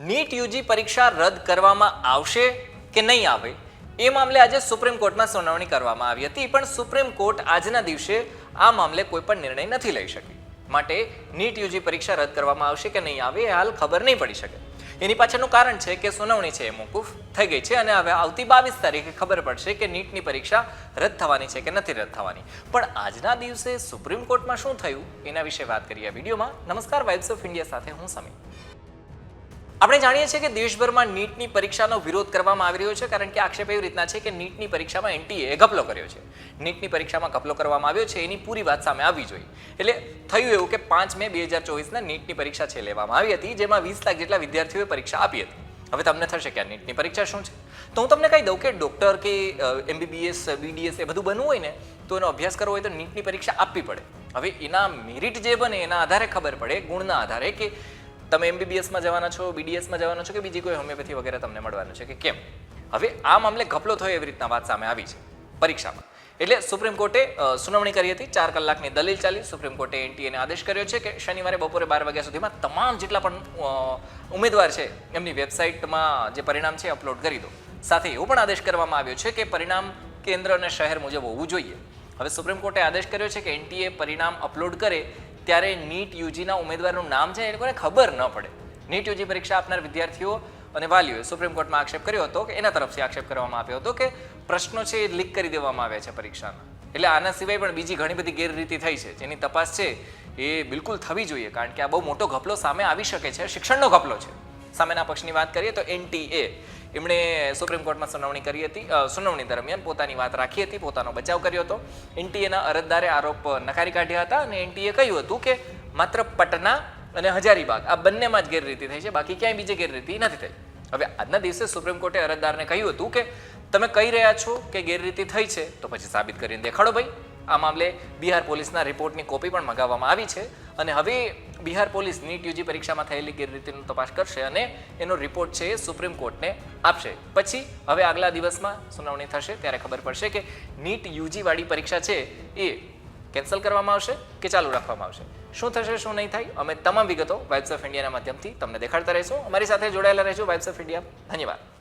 NEET UG પરીક્ષા રદ કરવામાં આવશે કે નહીં આવે? એ મામલે આજે સુપ્રીમ કોર્ટમાં સુનાવણી કરવામાં આવી હતી, પણ સુપ્રીમ કોર્ટ આજના દિવસે આ મામલે કોઈ પણ નિર્ણય નથી લઈ શકી. માટે નીટ યુજી પરીક્ષા રદ કરવામાં આવશે કે નહીં આવે એ હાલ ખબર નહીં પડી શકે. એની પાછળનું કારણ છે કે સુનાવણી છે એ મોકૂફ થઈ ગઈ છે અને હવે આવતી બાવીસ તારીખે ખબર પડશે કે નીટની પરીક્ષા રદ થવાની છે કે નથી રદ થવાની. પણ આજના દિવસે સુપ્રીમ કોર્ટમાં શું થયું એના વિશે વાત કરીએ વિડીયોમાં. નમસ્કાર વાઇબ્સ ઓફ ઇન્ડિયા સાથે હું સમીર. આપણે જાણીએ છીએ કે દેશભરમાં નીટની પરીક્ષાનો વિરોધ કરવામાં આવી રહ્યો છે, કારણ કે આક્ષેપ એવી રીતના છે કે નીટની પરીક્ષામાં એનટીએ ઘપલો કર્યો છે. નીટની પરીક્ષામાં ઘપલો કરવામાં આવ્યો છે, એની પૂરી વાત સામે આવવી જોઈએ. એટલે થયું એવું કે પાંચ મે બે હજાર ચોવીસના નીટની પરીક્ષા છે લેવામાં આવી હતી, જેમાં વીસ લાખ જેટલા વિદ્યાર્થીઓએ પરીક્ષા આપી હતી. હવે તમને થશે કે આ નીટની પરીક્ષા શું છે? તો હું તમને કહી દઉં કે ડૉક્ટર કે એમબીબીએસ, બીડીએસ એ બધું બનવું હોય ને, તો એનો અભ્યાસ કરવો હોય તો નીટની પરીક્ષા આપવી પડે. હવે એના મેરિટ જે બને એના આધારે ખબર પડે, ગુણના આધારે કે તમે એમબીબીએસમાં જવાના છો બીડીએસમાં જવાના છો કે બીજી કોઈ હોમિયોપેથી વગેરે તમને મળવાનું છે કે કેમ? હવે આ મામલે ઘપલો થયો એવી રીતના વાત સામે આવી છે પરીક્ષામાં. એટલે સુપ્રીમ કોર્ટે સુનાવણી કરી હતી, ચાર કલાકની દલીલ ચાલી. સુપ્રીમ કોર્ટે એનટીએને આદેશ કર્યો છે કે શનિવારે બપોરે બાર વાગ્યા સુધીમાં તમામ જેટલા પણ ઉમેદવાર છે, એમની વેબસાઇટમાં જે પરિણામ છે અપલોડ કરી દો. સાથે એવો પણ આદેશ કરવામાં આવ્યો છે કે પરિણામ કેન્દ્ર અને શહેર મુજબ હોવું જોઈએ. હવે સુપ્રીમ કોર્ટે આદેશ કર્યો છે કે એનટીએ પરિણામ અપલોડ કરે ત્યારે નીટ યુજીના ઉમેદવારનું નામ છે એ લોકોને ખબર ન પડે. નીટ યુજી પરીક્ષા આપનાર વિદ્યાર્થીઓ અને વાલીઓએ સુપ્રીમ કોર્ટમાં આક્ષેપ કર્યો હતો કે એના તરફથી આક્ષેપ કરવામાં આવ્યો હતો કે પ્રશ્નો છે એ લીક કરી દેવામાં આવ્યા છે પરીક્ષાના એટલે આના સિવાય પણ બીજી ઘણી બધી ગેરરીતિ થઈ છે. જેની તપાસ છે એ બિલકુલ થવી જોઈએ, કારણ કે આ બહુ મોટો ઘપલો સામે આવી શકે છે. શિક્ષણનો ઘપલો છે. સામેના પક્ષની વાત કરીએ તો એનટીએ એમણે સુપ્રીમ કોર્ટમાં સુનાવણી કરી હતી. સુનાવણી દરમિયાન પોતાની વાત રાખી હતી, પોતાનો બચાવ કર્યો હતો. એનટીએના અરજદારે આરોપ નકારી કાઢ્યા હતા અને એનટીએ કહ્યું હતું કે માત્ર પટના અને હજારીબાગ, આ બંનેમાં જ ગેરરીતિ થઈ છે, બાકી ક્યાંય બીજી ગેરરીતિ નથી થઈ. હવે આજના દિવસે સુપ્રીમ કોર્ટે અરજદારને કહ્યું હતું કે તમે કહી રહ્યા છો કે ગેરરીતિ થઈ છે, તો પછી સાબિત કરીને દેખાડો ભાઈ. આ મામલે બિહાર પોલીસના રિપોર્ટની કોપી પણ મંગાવવામાં આવી છે. અને હવે બિહાર પોલીસ નીટ યુજી પરીક્ષામાં થયેલી ગેરરીતિનો તપાસ કરશે અને એનો રિપોર્ટ છે એ સુપ્રીમ કોર્ટને આપશે. પછી હવે આગલા દિવસમાં સુનાવણી થશે, ત્યારે ખબર પડશે કે નીટ યુજીવાળી પરીક્ષા છે એ કેન્સલ કરવામાં આવશે કે ચાલુ રાખવામાં આવશે. શું થશે, શું નહીં થાય, અમે તમામ વિગતો વાઇબ્સ ઓફ ઇન્ડિયાના માધ્યમથી તમને દેખાડતા રહીશું. અમારી સાથે જોડાયેલા રહેજો વાઇબ્સ ઓફ ઇન્ડિયા. ધન્યવાદ.